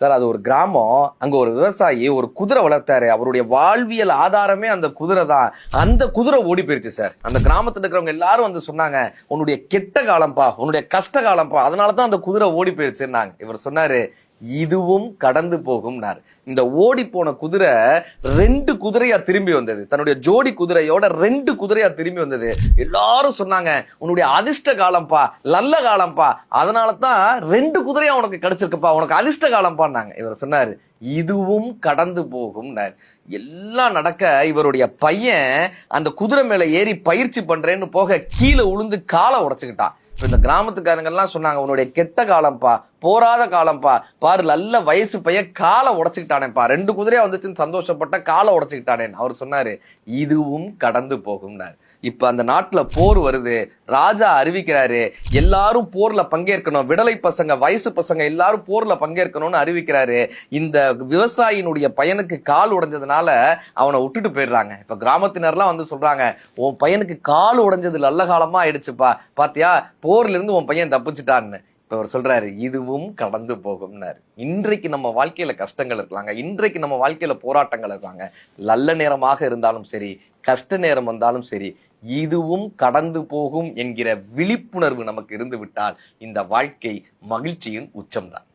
Sir அது ஒரு கிராமம். அங்க ஒரு விவசாயி ஒரு குதிரை வளர்த்தாரு. அவருடைய வாழ்வியல் ஆதாரமே அந்த குதிரை தான். அந்த குதிரை ஓடி போயிருச்சு சார். அந்த கிராமத்துல இருக்கிறவங்க எல்லாரும் வந்து சொன்னாங்க உன்னுடைய கெட்ட காலம்ப்பா உன்னுடைய கஷ்ட காலம்ப்பா அதனால தான் அந்த குதிரை ஓடி போயிருச்சுன்னாங்க. இவர் சொன்னாரு இதுவும் கடந்து போகும்னார். இந்த ஓடி போன குதிரை ரெண்டு குதிரையா திரும்பி வந்தது. தன்னுடைய ஜோடி குதிரையோட ரெண்டு குதிரையா திரும்பி வந்தது. எல்லாரும் சொன்னாங்க உன்னுடைய அதிர்ஷ்ட காலம்ப்பா நல்ல காலம்ப்பா அதனால தான் ரெண்டு குதிரையா உனக்கு கிடைச்சிருக்குப்பா உனக்கு அதிர்ஷ்ட காலம்ப்பான்னாங்க இவர் சொன்னாரு இதுவும் கடந்து போகும்னார். எல்லாம் நடக்க இவருடைய பையன் அந்த குதிரை மேல ஏறி பயிற்சி பண்றேன்னு போக கீழே உளுந்து காலை உடைச்சுக்கிட்டான். இந்த கிராமத்துக்காரங்க எல்லாம் சொன்னாங்க உன்னுடைய கெட்ட காலம்ப்பா போராத காலம்ப்பா பாரு நல்ல வயசு பையன் காலை உடைச்சுக்கிட்டானேப்பா. ரெண்டு குதிரையா வந்துச்சுன்னு சந்தோஷப்பட்ட காலை உடைச்சுக்கிட்டானேன்னு அவர் சொன்னாரு. இதுவும் கடந்து போகும்னார். இப்ப அந்த நாட்டுல போர் வருது. ராஜா அறிவிக்கிறாரு எல்லாரும் போர்ல பங்கேற்கணும். விடலை பசங்க வயசு பசங்க எல்லாரும் போர்ல பங்கேற்கணும்னு அறிவிக்கிறாரு. இந்த விவசாயினுடைய பையனுக்கு கால் உடைஞ்சதுனால அவனை விட்டுட்டு போயிடுறாங்க. இப்ப கிராமத்தினர்லாம் வந்து சொல்றாங்க உன் பையனுக்கு கால் உடைஞ்சது நல்ல காலமா ஆயிடுச்சுப்பா. பாத்தியா? போர்ல இருந்து உன் பையன் தப்பிச்சுட்டான்னு. அவர் சொல்றாரு இதுவும் கடந்து போகும்னாரு. இன்றைக்கு நம்ம வாழ்க்கையில கஷ்டங்கள் இருக்கலாங்க. இன்றைக்கு நம்ம வாழ்க்கையில போராட்டங்கள் இருக்காங்க நல்ல நேரமாக இருந்தாலும் சரி கஷ்ட நேரம் வந்தாலும் சரி இதுவும் கடந்து போகும் என்கிற விழிப்புணர்வு நமக்கு இருந்து விட்டால் இந்த வாழ்க்கை மகிழ்ச்சியின் உச்சம்தான்.